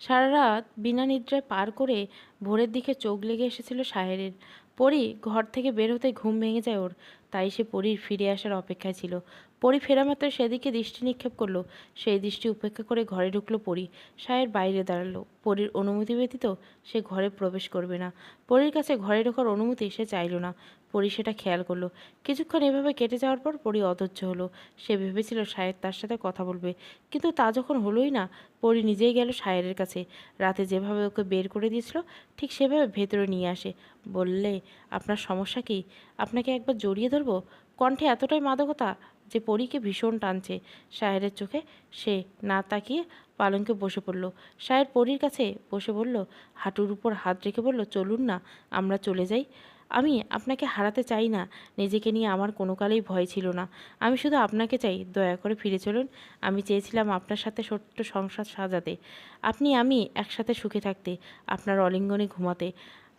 সারা রাত বিনা নিদ্রায় পার করে ভোরের দিকে চোখ লেগে এসেছিল সাহেরের পরি ঘর থেকে বের হতে ঘুম ভেঙে যায় ওর, তাই সে পরীর ফিরে আসার অপেক্ষায় ছিল। পরি ফেরা মাত্র সেদিকে দৃষ্টি নিক্ষেপ করল। সেই দৃষ্টি উপেক্ষা করে ঘরে ঢুকলো পরি। সায়ের বাইরে দাঁড়াল। পরীর অনুমতি ব্যতীত সে ঘরে প্রবেশ করবে না। পরীর কাছে ঘরে ঢোকার অনুমতি সে চাইল না। পরি সেটা খেয়াল করল। কিছুক্ষণ এভাবে কেটে যাওয়ার পর পরি অধৈর্য হলো। সে ভেবেছিল সায়ের তার সাথে কথা বলবে। কিন্তু তা যখন হলোই না, পরি নিজেই গেল সায়েরের কাছে। রাতে যেভাবে ওকে বের করে দিয়েছিল, ঠিক সেভাবে ভেতরে নিয়ে আসে। বললে, আপনার সমস্যা কি? আপনাকে একবার জড়িয়ে ধরবো? কণ্ঠে এতটাই মাদকতা? যে পরীকে ভীষণ টানছে সায়েরের চোখে, সে না তাকিয়ে পালঙ্কে বসে পড়ল। সায়ের পরীর কাছে বসে বলল, হাঁটুর উপর হাত রেখে বলল, চলুন না, আমরা চলে যাই। আমি আপনাকে হারাতে চাই না, নিজেকে নিয়ে আমার কোনো কালেই ভয় ছিল না। আমি শুধু আপনাকে চাই, দয়া করে ফিরে চলুন। আমি চেয়েছিলাম আপনার সাথে ছোট্ট সংসার সাজাতে। আপনি আমি একসাথে সুখে থাকতে, আপনার অলিঙ্গনে ঘুমাতে।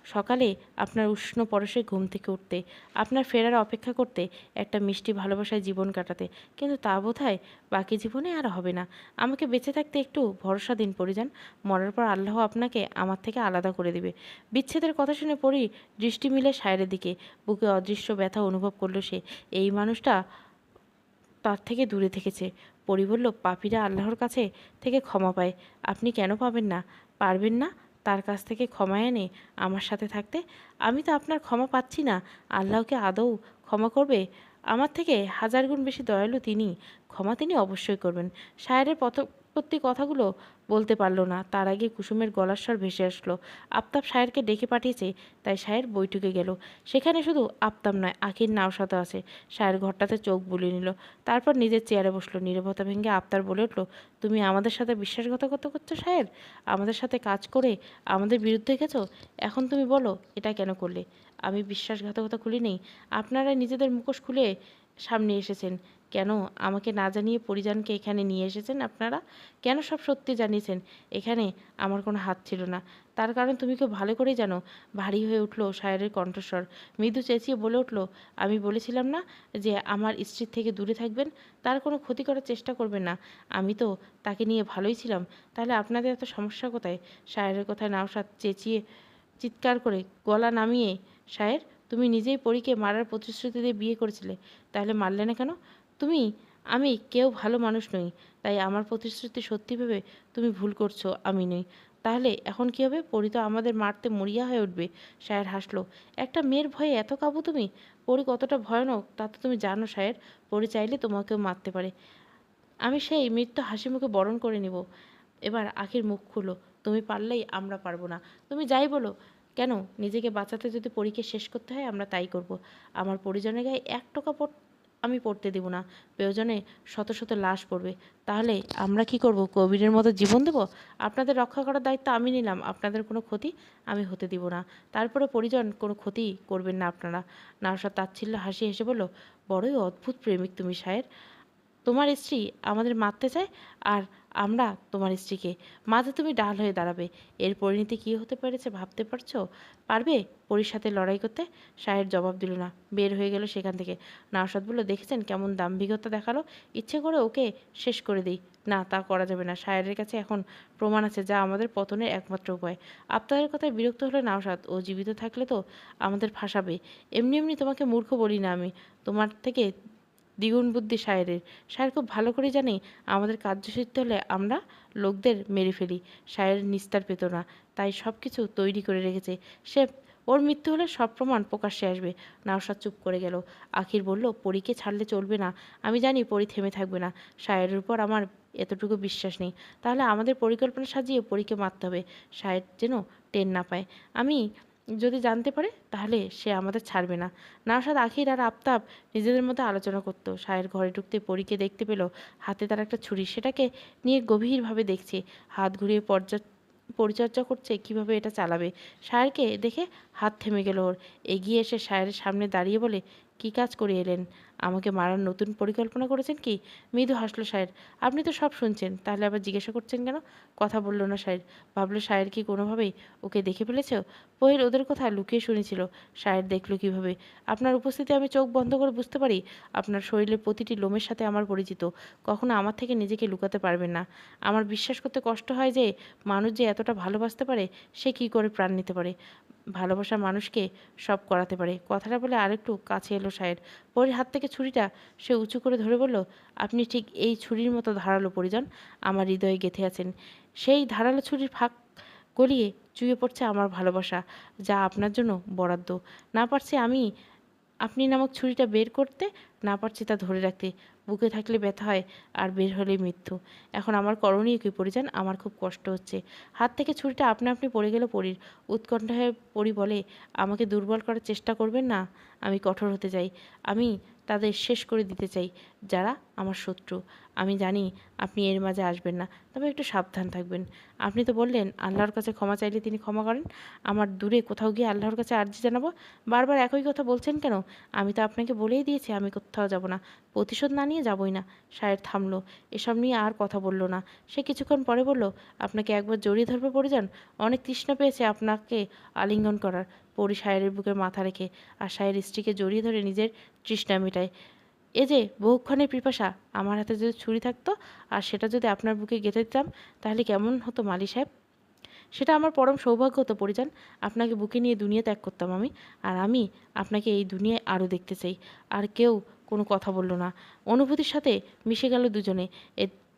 সকালে আপনার উষ্ণ পরশে ঘুম থেকে উঠতে, আপনার ফেরার অপেক্ষা করতে, একটা মিষ্টি ভালোবাসায় জীবন কাটাতে। কিন্তু তা বোধহয় বাকি জীবনে আর হবে না। আমাকে বেঁচে থাকতে একটু ভরসা দিন পরিযান। মরার পর আল্লাহ আপনাকে আমার থেকে আলাদা করে দিবে। বিচ্ছেদের কথা শুনে পড়ি দৃষ্টি মিলে সায়ের দিকে। বুকে অদৃশ্য ব্যথা অনুভব করল সে। এই মানুষটা তার থেকে দূরে থেকেছে। পরি বলল, পাপীরা আল্লাহর কাছে থেকে ক্ষমা পায়। আপনি কেন পাবেন না? পারবেন না? তার কাছ থেকে ক্ষমা এনে আমার সাথে থাকতে, আমি তো আপনার ক্ষমা পাচ্ছি না। আল্লাহকে আদৌ ক্ষমা করবে? আমার থেকে হাজার গুণ বেশি দয়ালু তিনি। ক্ষমা তিনি অবশ্যই করবেন। শায়ের পথপ্রতি কথাগুলো বলতে পারল না। তার আগে কুসুমের গলার স্বর ভেসে আসলো। আফতাব শায়েরকে ডেকে পাঠিয়েছে, তাই শায়ের বৈঠকে গেল। সেখানে শুধু আফতাব নয়, আখির নাও নাওসাতে আছে। শায়ের ঘরটাতে চোখ বুলিয়ে নিল। তারপর নিজের চেয়ারে বসল। নীরবতা ভেঙে আফতার বলে উঠল, তুমি আমাদের সাথে বিশ্বাসঘাতকতা করছ শায়ের আমাদের সাথে কাজ করে আমাদের বিরুদ্ধে গেছো? এখন তুমি বলো, এটা কেন করলে? আমি বিশ্বাসঘাতকতা খুলি নেই আপনারা নিজেদের মুখোশ খুলে সামনে এসেছেন। কেন? আমাকে না জানিয়ে পরিজনকে এখানে নিয়ে এসেছেন আপনারা? কেন সব সত্যি জানিয়েছেন? এখানে আমার কোনো হাত ছিল না। তার কারণ তুমি খুব ভালো করেই জানো, ভারী হয়ে উঠল সায়রের কণ্ঠস্বর। মৃদু চেঁচিয়ে বলে উঠল, আমি বলেছিলাম না যে আমার স্ত্রীর থেকে দূরে থাকবেন? তার কোনো ক্ষতি করার চেষ্টা করবেন না। আমি তো তাকে নিয়ে ভালোই ছিলাম। তাহলে আপনাদের এত সমস্যা কোথায়? সায়রের কথায় নাওসাদ চেঁচিয়ে চিৎকার করে, গলা নামিয়ে, সায়ের, তুমি নিজেই পরীকে মারার প্রতিশ্রুতি দিয়ে বিয়ে করেছিলে। তাহলে মারলে না কেন? তুমি? আমি কেউ ভালো মানুষ নই, তাই আমার প্রতিশ্রুতি সত্যি ভেবে তুমি ভুল করছ, আমি নই। তাহলে এখন কী হবে? পরি তো আমাদের মারতে মরিয়া হয়ে উঠবে সায়ের হাসলো। একটা মেয়ের ভয়ে এত কাবু তুমি? পরি কতটা ভয়ানক, তা তো তুমি জানো সায়ের পরি চাইলে তোমাকেও মারতে পারে। আমি সেই মৃত্যু হাসি মুখে বরণ করে নিব। এবার আখির মুখ খুলো। তুমি পারলেই আমরা পারব না। তুমি যাই বলো। কেন? নিজেকে বাঁচাতে যদি পরীকে শেষ করতে হয়, আমরা তাই করব। আমার পরিজনের গায়ে এক টাকা আমি পড়তে দেব না। প্রয়োজনে শত শত লাশ পড়বে। তাহলে আমরা কি করব? কোভিডের মতো জীবন দেব? আপনাদের রক্ষা করার দায়িত্ব আমি নিলাম। আপনাদের কোনো ক্ষতি আমি হতে দিব না। তারপরে পরিজন কোনো ক্ষতি করবেন না আপনারা। নার্সার তাচ্ছিল্য হাসি হেসে বলল, বড়ই অদ্ভুত প্রেমিক তুমি সায়ের। তোমার স্ত্রী আমাদের মারতে চায় আর আমরা তোমার স্ত্রীকে। মাঝে তুমি ডাল হয়ে দাঁড়াবে। এর পরিণতি কী হতে পেরেছে ভাবতে পারছ? পারবে পরীর সাথে লড়াই করতে? সায়ের জবাব দিল না। বের হয়ে গেল সেখান থেকে। নাওসাদ বলল, দেখেছেন কেমন দাম্ভিকতা দেখাল? ইচ্ছে করে ওকে শেষ করে দিই। না, তা করা যাবে না। সায়েরের কাছে এখন প্রমাণ আছে যা আমাদের পতনের একমাত্র উপায়। আপনাদের কথায় বিরক্ত হলে নাওসাদ ও জীবিত থাকলে তো আমাদের ফাঁসাবে। এমনি এমনি তোমাকে মূর্খ বলি না আমি। তোমার থেকে দ্বিগুণ বুদ্ধি সায়েরের। সায়ের খুব ভালো করে জানে আমাদের কার্যসিদ্ধ হলে আমরা লোকদের মেরে ফেলি। সায়ের নিস্তার পেত না, তাই সব কিছু তৈরি করে রেখেছে। সে, ওর মৃত্যু হলে সব প্রমাণ প্রকাশ্যে আসবে। নাওসাদ চুপ করে গেল। আখির বলল, পরীকে ছাড়লে চলবে না। আমি জানি পরি থেমে থাকবে না। সায়ের উপর আমার এতটুকু বিশ্বাস নেই। তাহলে আমাদের পরিকল্পনা সাজিয়ে পরীকে মারতে হবে। সায়ের যেন টেন না পায়। আমি যদি জানতে পারে, তাহলে সে আমাদের ছাড়বে না। নাওসাদ আখির আর আফতাব নিজেদের মধ্যে আলোচনা করত। সায়ের ঘরে ঢুকতে পরীকে দেখতে পেল, হাতে তার একটা ছুরি। সেটাকে নিয়ে গভীরভাবে দেখছে। হাত ঘুরিয়ে পর্যা, পরিচর্যা করছে কীভাবে এটা চালাবে। সায়েরকে দেখে হাত থেমে গেল ওর। এগিয়ে এসে সায়ের সামনে দাঁড়িয়ে বলে, কি কাজ করে এলেন? আমাকে মারার নতুন পরিকল্পনা করেছেন কি? মৃদু হাসলো সায়ের আপনি তো সব শুনছেন। তাহলে আবার জিজ্ঞাসা করছেন কেন? কথা বলল না সায়ের ভাবলো সায়ের কি কোনোভাবেই ওকে দেখে ফেলেছে? পহিল ওদের কথা লুকিয়ে শুনেছিল। সায়ের দেখল কীভাবে। আপনার উপস্থিতি আমি চোখ বন্ধ করে বুঝতে পারি। আপনার শরীরের প্রতিটি লোমের সাথে আমার পরিচিত। কখনো আমার থেকে নিজেকে লুকাতে পারবেন না। আমার বিশ্বাস করতে কষ্ট হয় যে মানুষ যে এতটা ভালোবাসতে পারে, সে কী করে প্রাণ নিতে পারে? ভালোবাসা মানুষকে সব করাতে পারে। কথাটা বলে আরেকটু কাছে এলো সায়ের। পরের হাত থেকে ছুরিটা সে উঁচু করে ধরে বলল, আপনি ঠিক এই ছুরির মতো ধারালো পরিজন, আমার হৃদয়ে গেঁথে আছেন। সেই ধারালো ছুরির ফাঁক গলিয়ে চুয়ে পড়ছে আমার ভালোবাসা, যা আপনার জন্য বরাদ্দ। না পারছি আমি আপনি নামক ছুরিটা বের করতে না পারছি তা ধরে রাখতে। বুকে থাকলে ব্যথা হয় আর বের হলে মৃত্যু। এখন আমার করণীয় কি পরিযান আমার খুব কষ্ট হচ্ছে। হাত থেকে ছুরিটা আপনা আপনি পড়ে গেল পরীর। উৎকণ্ঠ হয়ে পরি বলে, আমাকে দুর্বল করার চেষ্টা করবেন না, আমি কঠোর হতে চাই। আমি তাদের শেষ করে দিতে চাই, যারা আমার শত্রু। আমি জানি আপনি এর মাঝে আসবেন না, তবে একটু সাবধান থাকবেন। আপনি তো বললেন, আল্লাহর কাছে ক্ষমা চাইলে তিনি ক্ষমা করেন। আমার দূরে কোথাও গিয়ে আল্লাহর কাছে আর্জি জানাব? বারবার একই কথা বলছেন কেন? আমি তো আপনাকে বলেই দিয়েছি, আমি কোথাও যাব না। প্রতিশোধ না নিয়ে যাবই না। সায়ের থামলো। এসব নিয়ে আর কথা বলল না। সে কিছুক্ষণ পরে বলল, আপনাকে একবার জড়িয়ে ধরবে পড়ে যান অনেক তৃষ্ণা পেয়েছে আপনাকে আলিঙ্গন করার। পরি সায়ের বুকে মাথা রেখে, আর সায়ের স্ত্রীকে জড়িয়ে ধরে নিজের তৃষ্ণা মেটায়। এ যে বহুক্ষণের পিপাসা, আমার হাতে যদি ছুরি থাকতো আর সেটা যদি আপনার বুকে গেঁথে দিতাম, তাহলে কেমন হতো মালি সাহেব? সেটা আমার পরম সৌভাগ্য হতো, পরিজান। আপনাকে বুকে নিয়ে দুনিয়া ত্যাগ করতাম আমি, আর আমি আপনাকে এই দুনিয়ায় আরও দেখতে চাই। আর কেউ কোনো কথা বলল না। অনুভূতির সাথে মিশে গেল দুজনে।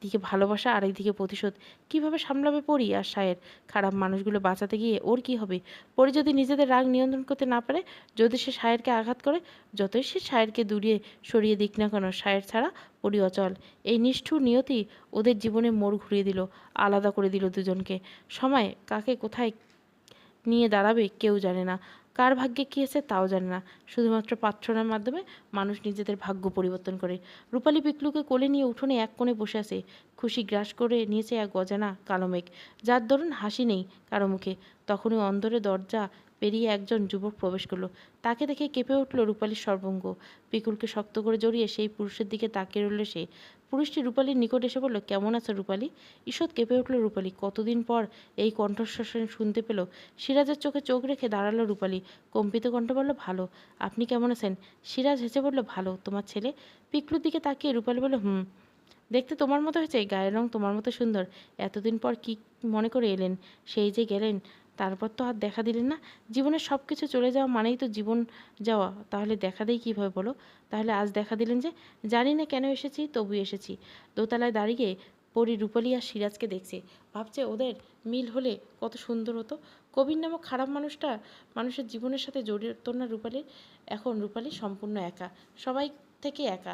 এদিকে ভালোবাসা আর একদিকে প্রতিশোধ। কীভাবে সামলাবে পরি আর সায়ের? খারাপ মানুষগুলো বাঁচাতে গিয়ে ওর কি হবে? পরি যদি নিজেদের রাগ নিয়ন্ত্রণ করতে না পারে, যদি সে সায়েরকে আঘাত করে, যতই সে সায়েরকে দূরিয়ে সরিয়ে দিক না কেন, সায়ের ছাড়া পরি অচল। এই নিষ্ঠুর নিয়তি ওদের জীবনে মোড় ঘুরিয়ে দিল, আলাদা করে দিল দুজনকে। সময় কাকে কোথায় নিয়ে দাঁড়াবে কেউ জানে না। কার ভাগ্যে কী আছে তাও জানে না। শুধুমাত্র প্রার্থনার মাধ্যমে মানুষ নিজেদের ভাগ্য পরিবর্তন করে। রূপালী পিকলুকে কোলে নিয়ে উঠোনে এক কোণে বসে আছে। খুশি গ্রাস করে নিয়েছে এক গজানা কালো মেঘ। যার দরুন হাসি নেই কারও মুখে। তখনই অন্দরে দরজা পেরিয়ে একজন যুবক প্রবেশ করল। তাকে দেখে কেঁপে উঠল রূপালীর সর্বঙ্গ। পিকুলকে শক্ত করে জড়িয়ে সেই পুরুষের দিকে তাকিয়ে রইল সে। পুরুষটি রূপালীর নিকট এসে বলল, কেমন আছে রূপালী? ঈষৎ কেঁপে উঠল রূপালী। কতদিন পর এই কণ্ঠস্বর শুনতে পেল। সিরাজের চোখে চোখ রেখে দাঁড়াল রূপালী। কম্পিত কণ্ঠ বলল, ভালো। আপনি কেমন আছেন? সিরাজ হেসে বলল, ভালো। তোমার ছেলে? পিকলুর দিকে তাকিয়ে রূপালী বলল, হুম। দেখতে তোমার মতো হয়েছে, গায়ের রং তোমার মতো সুন্দর। এতদিন পর কি মনে করে এলেন? সেই যে গেলেন তারপর তো আর দেখা দিলেন না। জীবনের সব কিছু চলে যাওয়া মানেই তো জীবন যাওয়া। তাহলে দেখা দেই কীভাবে বলো? তাহলে আজ দেখা দিলেন যে, জানি না কেন এসেছি তবু এসেছি। দোতলায় দাঁড়িয়ে পরি রূপালী আর সিরাজকে দেখছে। ভাবছে ওদের মিল হলে কত সুন্দর হতো। কবির নামক খারাপ মানুষটা মানুষের জীবনের সাথে জড়িত না রূপালীর এখন রূপালী সম্পূর্ণ একা। সবাই থেকে একা।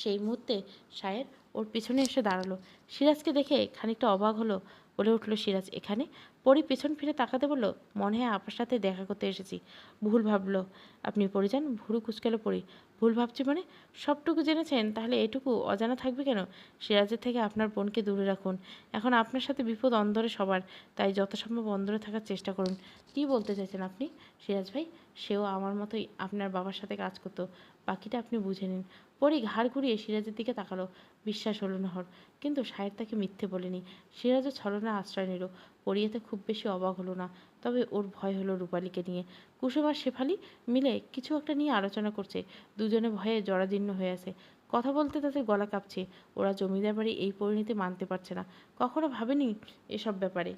সেই মুহূর্তে সায়ের ওর পিছনে এসে দাঁড়াল। সিরাজকে দেখে খানিকটা অবাক হলো। বলে উঠল সিরাজ, এখানে? পরি পেছন ফিরে তাকাতে বলল, মনে হয় আপনার সাথে দেখা করতে এসেছি। ভুল ভাবলো, আপনি পড়ে যান, ভুরু কুচকালো পড়ি। ভুল ভাবছি মানে? সবটুকু জেনেছেন, তাহলে এটুকু অজানা থাকবে কেন? সিরাজের থেকে আপনার বোনকে দূরে রাখুন। এখন আপনার সাথে বিপদ অন্দরে সবার, তাই যথাসম্ভব অন্দরে থাকার চেষ্টা করুন। কী বলতে চাইছেন আপনি? সিরাজ ভাই, সেও আমার মতোই আপনার বাবার সাথে কাজ করতো। বাকিটা আপনি বুঝে নিন। পরে ঘাড় ঘুরিয়ে সিরাজের দিকে তাকালো। বিশ্বাস হলো না হর, কিন্তু সাহেব তাকে মিথ্যে বলেনি। সিরাজও ছলনা আশ্রয় নিল। পরিয়েতে খুব বেশি অবাক হলো না। তবে ওর ভয় হলো রূপালীকে নিয়ে। কুসুম আর শেফালি মিলে কিছু একটা নিয়ে আলোচনা করছে। দুজনে ভয়ে জরাজীর্ণ হয়ে আছে। কথা বলতে তাদের গলা কাঁপছে। ওরা জমিদার বাড়ি এই পরিণতি মানতে পারছে না। কখনো ভাবেনি এসব ব্যাপারে।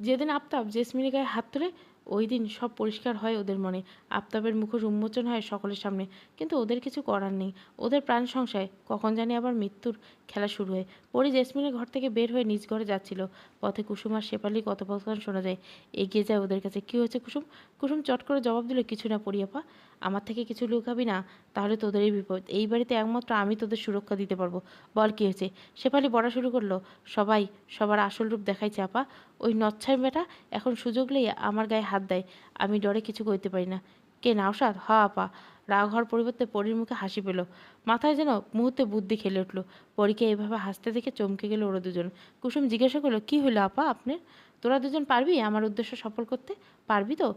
যেদিন আফতাব জেসমিনের গায়ে হাত তুলে ওই দিন সব পরিষ্কার হয় ওদের মনে। আফতাবের মুখোশ উন্মোচন হয় সকলের সামনে। কিন্তু ওদের কিছু করার নেই। ওদের প্রাণ সংশয়, কখন জানি আবার মৃত্যুর খেলা শুরু হয়। পরি জেসমিনের ঘর থেকে বের হয়ে নিজ ঘরে যাচ্ছিল। পথে কুসুম আর শেপালি কথোপকথন শোনা যায়। এগিয়ে যায় ওদের কাছে। কী হয়েছে কুসুম? কুসুম চট করে জবাব দিল, কিছু না পড়িয়াপা আমার থেকে কিছু লুকাবি না। তাহলে তোদেরই বিপদ এই বাড়িতে একমাত্র আমি তোদের সুরক্ষা দিতে পারব। বল, কী হয়েছে? শেফালি বলা শুরু করল, সবাই, সবার আসল রূপ দেখাইছে আপা। ওই নচ্ছার বেটা এখন সুযোগ লইয়া আমার গায়ে হাত দেয়। আমি ডরে কিছু কইতে পারি না। কে নাওসাদ হ, আপা। রাগ হওয়ার পরিবর্তে পরীর মুখে হাসি পেল। মাথায় যেন মুহূর্তে বুদ্ধি খেলে উঠল। পরীকে এইভাবে হাসতে দেখে চমকে গেল ওরা দুজন। কুসুম জিজ্ঞাসা করল, কী হলো আপা আপনার? তোরা দুজন পারবি? আমার উদ্দেশ্য সফল করতে পারবি তো?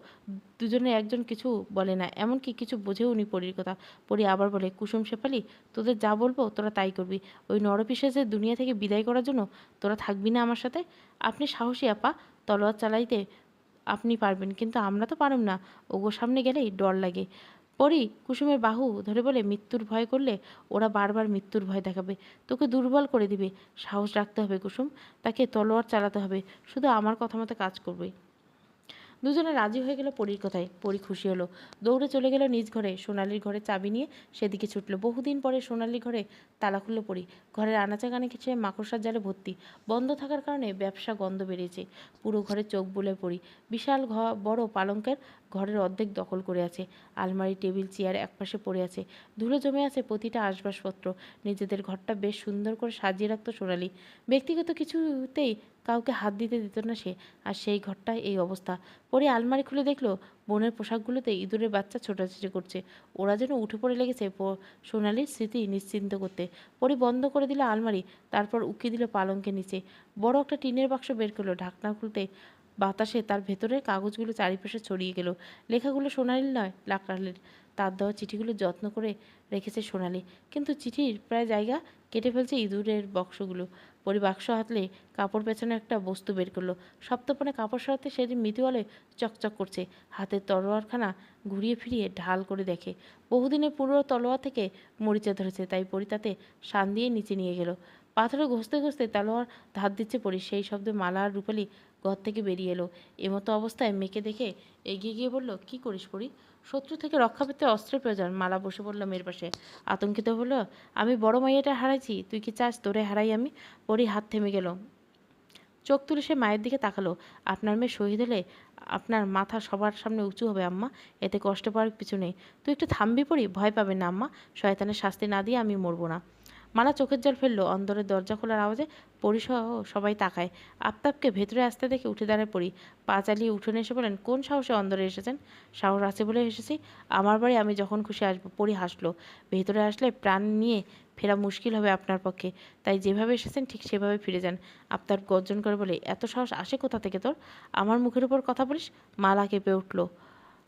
দুজনে একজন কিছু বলে না। এমনকি কিছু বোঝেও নি পরীর কথা। পরি আবার বলে, কুসুম শেফালি, তোদের যা বলব তোরা তাই করবি। ওই নরপিসেজের দুনিয়া থেকে বিদায় করার জন্য তোরা থাকবি না আমার সাথে? আপনি সাহসী আপা। তলোয়ার চালাইতে আপনি পারবেন, কিন্তু আমরা তো পারব না। ওগো সামনে গেলেই ডর লাগে। পরি কুসুমের বাহু ধরে বলে, মৃত্যুর ভয় করলে ওরা বারবার মৃত্যুর ভয় দেখাবে। তোকে দুর্বল করে দিবে। সাহস রাখতে হবে কুসুম। তাকে তলোয়ার চালাতে হবে। শুধু আমার কথা মতো কাজ করবে। দুজনে রাজি হয়ে গেল, পরীর কথায়, পরি খুশি হলো। দৌড়ে চলে গেল নিজ ঘরে। সোনালির ঘরে চাবি নিয়ে সেদিকে ছুটলো। বহুদিন পরে সোনালির ঘরে তালা খুললো পরি। ঘরের আনাচাকানে কিছু মাকড়সার জালে ভর্তি। বন্ধ থাকার কারণে ব্যবসা গন্ধ বেরিয়েছে। পুরো ঘরে চোখ বুলে পড়ি। বিশাল ঘ বড় পালঙ্কের ঘরের অর্ধেক দখল করে আছে। আলমারি, টেবিল, চেয়ার একপাশে পড়ে আছে। ধুলো জমে আছে প্রতিটা আসবাসপত্র। নিজেদের ঘরটা বেশ সুন্দর করে সাজিয়ে রাখতো সোনালি। ব্যক্তিগত কিছুতেই কাউকে হাত দিতে দিত না সে। আর সেই ঘরটায় এই অবস্থা। পরে আলমারি খুলে দেখল, বোনের পোশাকগুলোতে ইঁদুরের বাচ্চা ছোটাছুটি করছে। ওরা যেন উঠে পড়ে লেগেছে সোনালির স্মৃতি নিশ্চিন্ত করতে। পরে বন্ধ করে দিল আলমারি, তারপর উকি দিল পালঙ্কের নিচে। বড় একটা টিনের বাক্স বের করল, ঢাকনা খুলতে বাতাসে তার ভেতরের কাগজগুলো চারিপাশে ছড়িয়ে গেল। লেখাগুলো সোনালির নয়, লাকড়ালের। তার দেওয়া চিঠিগুলো যত্ন করে রেখেছে সোনালি। কিন্তু চিঠির প্রায় জায়গা কেটে ফেলছে ইঁদুরের বক্সগুলো। পরি বাক্স হাতলে কাপড় পেছনে একটা বস্তু বের করল। সপ্তপনে কাপড় সরাতে সেটি মৃদুয়ালে চকচক করছে। হাতের তলোয়ারখানা ঘুরিয়ে ফিরিয়ে ঢাল করে দেখে। বহুদিনের পুরো তলোয়ার থেকে মরিচা ধরেছে, তাই পরি তাতে শান দিয়ে নিচে নিয়ে গেল। পাথরে ঘষতে ঘষতে তলোয়ার ধার দিচ্ছে পরি। সেই শব্দে মালা আর রূপালি ঘর থেকে বেরিয়ে এলো। এমতো অবস্থায় মেয়েকে দেখে এগিয়ে গিয়ে বলল, কি করিস পরি শত্রু থেকে রক্ষা পেতে অস্ত্রের প্রয়োজন মালা বসে পড়ল মেয়ের পাশে। আতঙ্কিত হলো আমি বড় মাইয়াটা হারাইছি, তুই কি চাস তোরে হারাই আমি? পরি হাত থেমে গেল। চোখ তুলে সে মায়ের দিকে তাকালো। আপনার মেয়ে শহীদ হলে আপনার মাথা সবার সামনে উঁচু হবে আম্মা, এতে কষ্ট পাওয়ার কিছু নেই। তুই একটু থামবি পড়ি, ভয় পাবে না আম্মা। শয়তানের শাস্তি না দিয়ে আমি মরবো না। মালা চোখের জল ফেলল, অন্দরের দরজা খোলার আওয়াজে পরিসহ সবাই তাকায়। আফতাবকে ভেতরে আসতে দেখে উঠে দাঁড়ায় পড়ি পা চালিয়ে উঠোনে এসে বলেন, কোন সাহসে অন্দরে এসেছেন? সাহস আছে বলে এসেছি। আমার বাড়ি আমি যখন খুশি আসব। পরি হাসলো। ভেতরে আসলে প্রাণ নিয়ে ফেরা মুশকিল হবে আপনার পক্ষে। তাই যেভাবে এসেছেন, ঠিক সেভাবে ফিরে যান। আপনার গর্জন করে বলে, এত সাহস আসে কোথা থেকে তোর? আমার মুখের উপর কথা বলিস? মালা কেঁপে উঠল।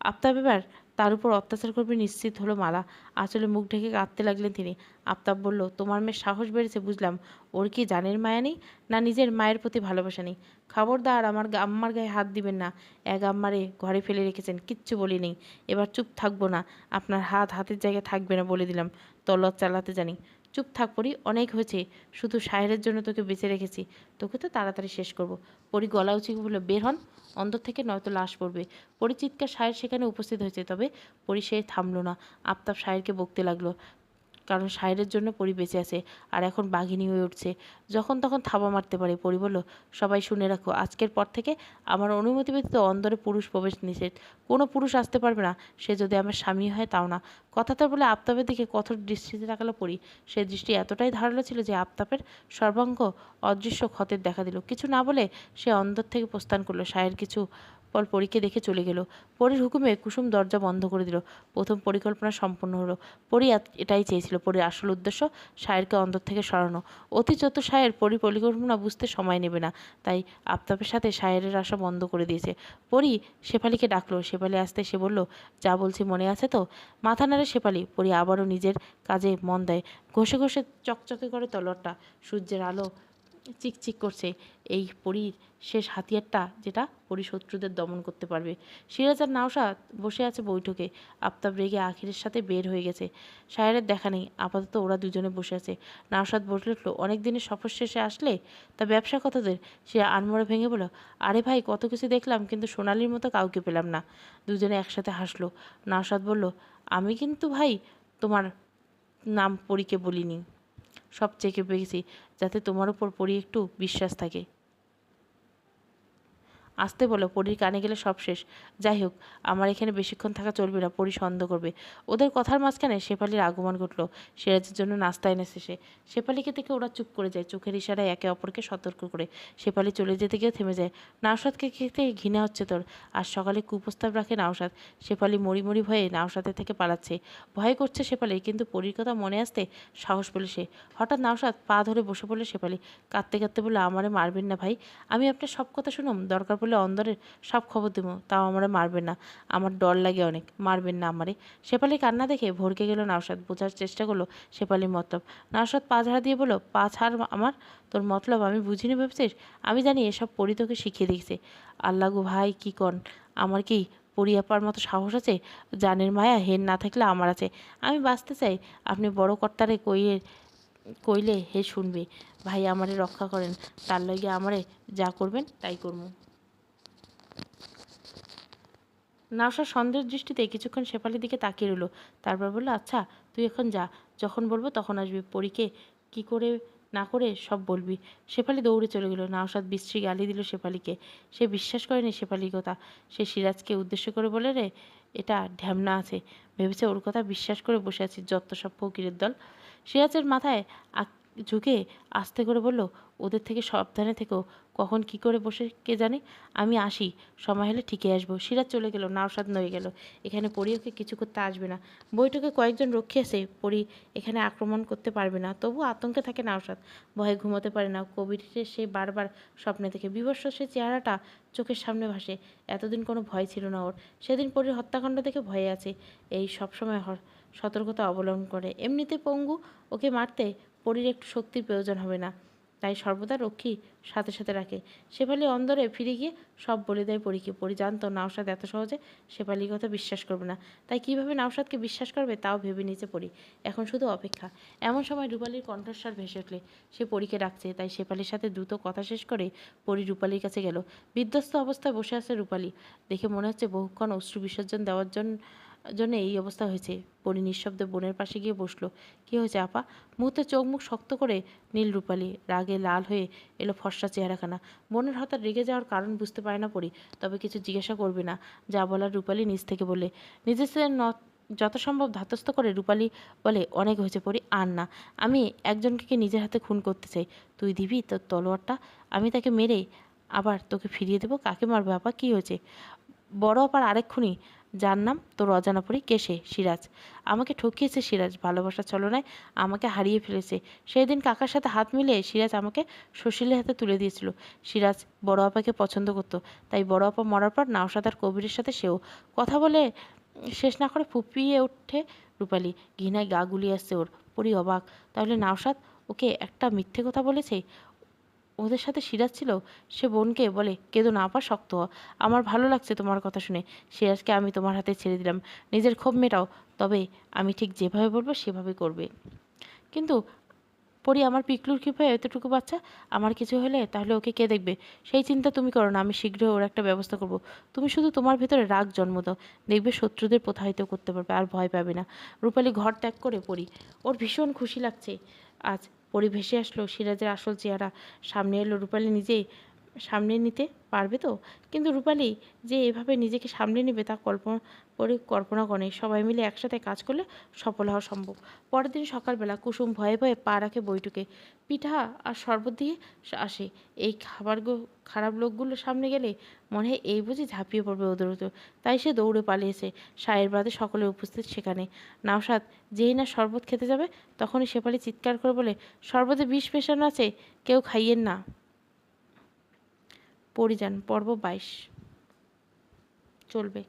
আফতাব এবার তার উপর অত্যাচার করবে নিশ্চিত হলো মালা। আসলে মুখ ঢেকে কাঁদতে লাগলেন তিনি। আফতাব বলল, তোমার মেয়ের সাহস বেড়েছে, বুঝলাম। ওর কি জানের মায়া নেই, না নিজের মায়ের প্রতি ভালোবাসা নেই? খবরদার, আমার আম্মার গায়ে হাত দিবেন না। এক আম্মারে ঘরে ফেলে রেখেছেন, কিচ্ছু বলি নেই। এবার চুপ থাকব না। আপনার হাত হাতের জায়গায় থাকবে না বলে দিলাম। তলোয়ার চালাতে জানি। চুপ থাক পরি অনেক হয়েছে। শুধু সাহেরের জন্য তোকে বেঁচে রেখেছি। তোকে তো তাড়াতাড়ি শেষ করব। পরি গলা উচিত বলে বের হন। অন্তর থেকে নয়তো লাশ পড়বে। পরিচিৎকার সাহের সেখানে উপস্থিত হয়েছে, তবে পরি সে থামলো না। আফতাব সাহেরকে বকতে লাগল। কারণ সাহেরের জন্য পরি বেঁচে আছে আর এখন বাঘিনী হয়ে উঠছে। যখন তখন থাবা মারতে পারে, পরি বলল, সবাই শুনে রাখো, আজকের পর থেকে আমার অনুমতি ব্যতীত অন্দরে পুরুষ প্রবেশ নিষেধ। কোনো পুরুষ আসতে পারবে না, সে যদি আমার স্বামী হয় তাও না। কথাটা বলে আফতাবের দিকে কঠোর দৃষ্টিতে তাকালো পরি। সে দৃষ্টি এতটাই ধারালো ছিল যে আফতাবের সর্বাঙ্গ অদৃশ্য ক্ষতের দেখা দিল। কিছু না বলে সে অন্দর থেকে প্রস্থান করল। সাহের কিছু পর পরীকে দেখে চলে গেল। পরীর হুকুমে কুসুম দরজা বন্ধ করে দিল। প্রথম পরিকল্পনা সম্পূর্ণ হলো। পরি এটাই চেয়েছিল, পরির আসল উদ্দেশ্য সায়েরকে অন্তর থেকে সরানো। অতি যত সায়ের পরি পরিকল্পনা বুঝতে সময় নেবে না, তাই আফতাবের সাথে সায়েরের আশা বন্ধ করে দিয়েছে। পরি শেফালিকে ডাকলো। শেফালি আসতে সে বলল, যা বলছি মনে আছে তো? মাথা নাড়ে শেফালি, পরি আবারও নিজের কাজে মন দেয়। ঘষে ঘষে চকচকে করে তলোয়ারটা। সূর্যের আলো চিকচিক করছে। এই পরীর শেষ হাতিয়ারটা যেটা পরী শত্রুদের দমন করতে পারবে। সিরাজ আর নাওশাদ বসে আছে বৈঠকে। আফতাব রেগে আখিরের সাথে বের হয়ে গেছে। সায়েরের দেখা নেই। আপাতত ওরা দুজনে বসে আছে। নাওসাদ বসে উঠল, অনেক দিনের সফর শেষে আসলে? তা ব্যবসা কথাদের সে আনমরা ভেঙে বলো আরে ভাই, কত কিছু দেখলাম, কিন্তু সোনালির মতো কাউকে পেলাম না। দুজনে একসাথে হাসলো। নাওসাদ বলল, আমি কিন্তু ভাই তোমার নাম পরীকে বলিনি। সব চেকে পেয়েছি যাতে তোমার উপর পড়ি একটু বিশ্বাস থাকে। আসতে বলো, পরীর কানে গেলে সব শেষ। যাই হোক, আমার এখানে বেশিক্ষণ থাকা চলবে না, পরি সন্দেহ করবে। ওদের কথার মাঝখানে শেফালির আগমন ঘটল। সিরাজের জন্য নাস্তা এনেছে সে। শেফালিকে দেখে ওরা চুপ করে যায়, চোখের ইশারায় একে অপরকে সতর্ক করে। শেফালি চলে যেতে গিয়ে থেমে যায়। নাওসাদকে খেতে ঘৃণা হচ্ছে তোর। আর সকালে কুপ্রস্তাব রাখে নাওসাদ শেফালি মরি মরি ভয়ে নাওসাদের থেকে পালাচ্ছে। ভয় করছে শেফালি, কিন্তু পরীর কথা মনে আসতে সাহস পেল সে। হঠাৎ নাওসাদ পা ধরে বসে পড়লে শেফালি। কাঁদতে কাঁদতে বলে আমারে মারবেন না ভাই। আমি আপনার সব কথা শুনুম, দরকার পড়লে অন্দরের সব খবর দেবো, তাও আমারে মারবেন না। আমার ডর লাগে অনেক, মারবেন না আমারে। শেফালি কান্না দেখে ভরকে গেল নাওসাদ বোঝার চেষ্টা করল শেফালির মতলব। নাওসাদ পা ঝাড়া দিয়ে বলল, পা ছাড় আমার, তোর মতলব আমি বুঝিনি ভেবেছিস? আমি জানি এসব পড়ি তোকে শিখিয়ে দিয়েছে। আল্লাহ গো ভাই, কি কন? আমার কি পরিয়াপার মতো সাহস আছে? জানের মায়া হেন না থাকলে আমার আছে। আমি বাঁচতে চাই। আপনি বড় কর্তারে কইয়ে, কইলে হে শুনবে। ভাই আমারে রক্ষা করেন। তার লগে আমারে যা করবেন তাই করব নাওসা সন্দেহ দৃষ্টিতে কিছুক্ষণ শেফালির দিকে তাকিয়ে রইল। তারপর বলল আচ্ছা তুই এখন যা। যখন বলব তখন আসবি। পরীকে কি করে না করে সব বলবি। শেফালি দৌড়ে চলে গেল। নাওসাদ বিশ্রী গালি দিল শেফালিকে। সে বিশ্বাস করেনি শেফালির কথা। সে সিরাজকে উদ্দেশ্য করে বলে, রে, এটা ঢ্যামনা আছে। ভেবেছে ওর কথা বিশ্বাস করে বসে আছি যত সব ফকিরের দল। সিরাজের মাথায় ঝুঁকে আস্তে করে বলল, ওদের থেকে সাবধানে থেকো। কখন কি করে বসে কে জানে? আমি আসি। সময় হলে ঠিকই আসব। সিরাজ চলে গেল নাওসাদ নয়ে গেল। এখানে পরি ওকে কিছু করতে আসবে না। বৈঠকে কয়েকজন রক্ষী আছে, পরি এখানে আক্রমণ করতে পারবে না। তবু আতঙ্কে থাকে নাওসাদ ভয়ে ঘুমোতে পারে না। কবিরের সে বারবার স্বপ্নে থেকে বিবর্ষ সে চেহারাটা চোখের সামনে ভাসে। এতদিন কোনো ভয় ছিল না ওর। সেদিন পরীর হত্যাকাণ্ড দেখে ভয়ে আছে। এই সবসময় সতর্কতা অবলম্বন করে। এমনিতে পঙ্গু ওকে মারতে পরীর একটু শক্তির প্রয়োজন হবে না। তাই সর্বদা রক্ষী সাথে সাথে রাখে। শেফালি অন্দরে ফিরে গিয়ে সব বলে দেয় পরীকে। পরি জানতো নাওসাদ এত সহজে শেফালির কথা বিশ্বাস করবে না। তাই কীভাবে নাওসাদকে বিশ্বাস করবে তাও ভেবে নিচে পড়ি এখন শুধু অপেক্ষা। এমন সময় রূপালির কণ্ঠস্বর ভেসে উঠলে। সে পরীকে ডাকছে। তাই শেফালির সাথে দ্রুত কথা শেষ করে পরি রূপালির কাছে গেল। বিধ্বস্ত অবস্থায় বসে আছে রূপালি। দেখে মনে হচ্ছে বহুক্ষণ অশ্রু বিসর্জন দেওয়ার জন্য জন্য এই অবস্থা হয়েছে। পরি নিঃশব্দে বোনের পাশে গিয়ে বসল। কী হয়েছে আপা? মুহূর্তে চোখ মুখ শক্ত করে নীল রূপালি, রাগে লাল হয়ে এলো ফর্সা চেহারাখানা। বোনের হঠাৎ রেগে যাওয়ার কারণ বুঝতে পারে না পড়ি তবে কিছু জিজ্ঞাসা করবে না। যা বলার রূপালি নিজ থেকে বলে নিজের যত সম্ভব ধাতস্থ করে রূপালি বলে অনেক হয়েছে পড়ি আর না। আমি একজনকে নিজের হাতে খুন করতে চাই? তুই দিবি তোর তলোয়ারটা? আমি তাকে মেরে আবার তোকে ফিরিয়ে দেবো? কাকে মারবে আপা? কী হয়েছে? বড় আপার আরেক যার নাম তোর অজানা পরি কেসে সিরাজ। আমাকে ঠকিয়েছে সিরাজ ভালোবাসার ছলনায় আমাকে হারিয়ে ফেলেছে। সেই দিন কাকার সাথে হাত মিলিয়ে সিরাজ আমাকে সুশীলের হাতে তুলে দিয়েছিল। সিরাজ বড় আপাকে পছন্দ করতো, তাই বড় আপা মরার পর নাওসাদ আর কবিরের সাথে সেও। কথা বলে শেষ না করে ফুপিয়ে ওঠে রূপালি। ঘৃণায় গা গুলিয়ে আসছে ওর। পরি অবাক। তাহলে নাওসাদ ওকে একটা মিথ্যে কথা বলেছে? ওদের সাথে সিরাজ ছিল সে বোনকে বলে, কেঁদো না আপা, শক্ত আমার ভালো লাগছে তোমার কথা শুনে। সিরাজকে আমি তোমার হাতে ছেড়ে দিলাম। নিজের ক্ষোভ মেটাও। তবে আমি ঠিক যেভাবে বলব, সেভাবে করবে। কিন্তু পরি, আমার পিকলুর কৃপায় এতটুকু বাচ্চা? আমার কিছু হলে তাহলে ওকে কে দেখবে? সেই চিন্তা তুমি করো না, আমি শীঘ্রই ওর একটা ব্যবস্থা করব। তুমি শুধু তোমার ভেতরে রাগ জন্ম দাও। দেখবে শত্রুদের প্রতারিত করতে পারবে, আর ভয় পাবে না। রূপালী ঘর ত্যাগ করে পড়ি। ওর ভীষণ খুশি লাগছে। আজ পরি ভেসে আসলো সিরাজের আসল চেহারা। সামনে এলো রূপালী নিজেই সামনে নিতে পারবে তো? কিন্তু রূপালী, যে এভাবে নিজেকে সামনে নেবে তা কল্পনা কল্পনা করে সবাই মিলে একসাথে কাজ করলে সফল হওয়া সম্ভব। পরের দিন সকালবেলা কুসুম ভয়ে ভয়ে পা রাখে বইটুকে পিঠা আর শরবত দিয়ে আসে। এই খাবার খারাপ লোকগুলোর সামনে গেলে মনে হয় এই বুঝি ঝাঁপিয়ে পড়বে ওদের উপর তাই সে দৌড়ে পালিয়েছে। সায়ের বাদে সকলে উপস্থিত সেখানে। নাওসাদ যেই না শরবত খেতে যাবে, তখনই শেফালি চিৎকার করে বলে, শরবতে বিষ মেশানো আছে, কেউ খাইয়েন না। পরিযান পর্ব বাইশ। চলবে।